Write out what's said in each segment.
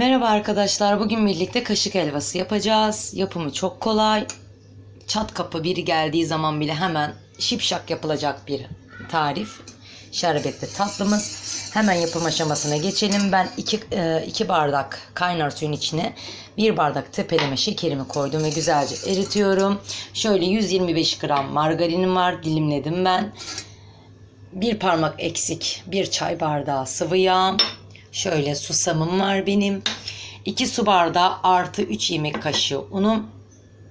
Merhaba arkadaşlar. Bugün birlikte kaşık helvası yapacağız. Yapımı çok kolay. Çat kapı biri geldiği zaman bile hemen şipşak yapılacak bir tarif. Şerbetli tatlımız. Hemen yapım aşamasına geçelim. Ben 2 bardak kaynar suyun içine 1 bardak tepeleme şekerimi koydum ve güzelce eritiyorum. Şöyle 125 gram margarinim var. Dilimledim ben. Bir parmak eksik bir çay bardağı sıvı yağ. Şöyle susamım var benim. 2 su bardağı artı 3 yemek kaşığı unum.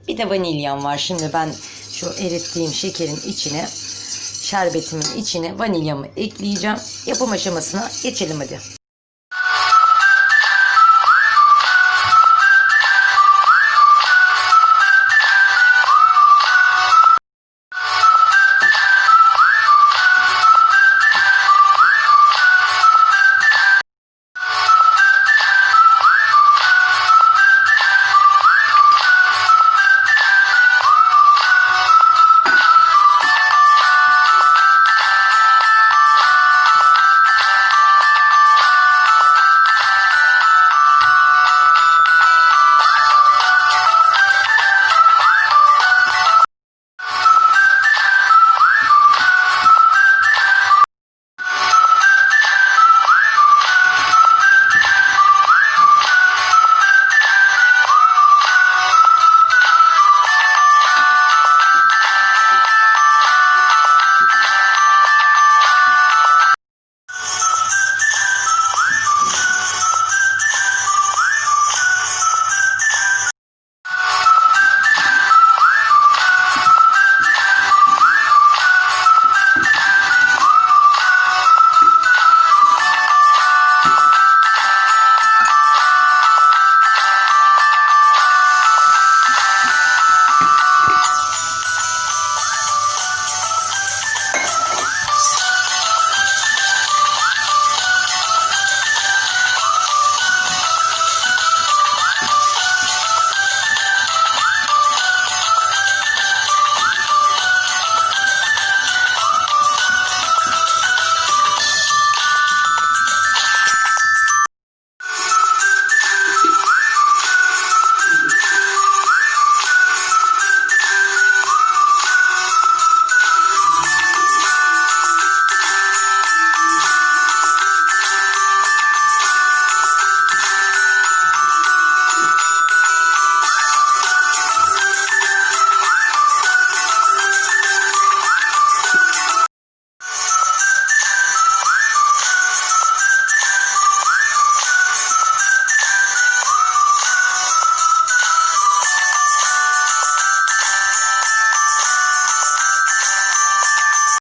Bir de vanilyam var. Şimdi ben şu erittiğim şekerin içine şerbetimin içine vanilyamı ekleyeceğim. Yapım aşamasına geçelim hadi.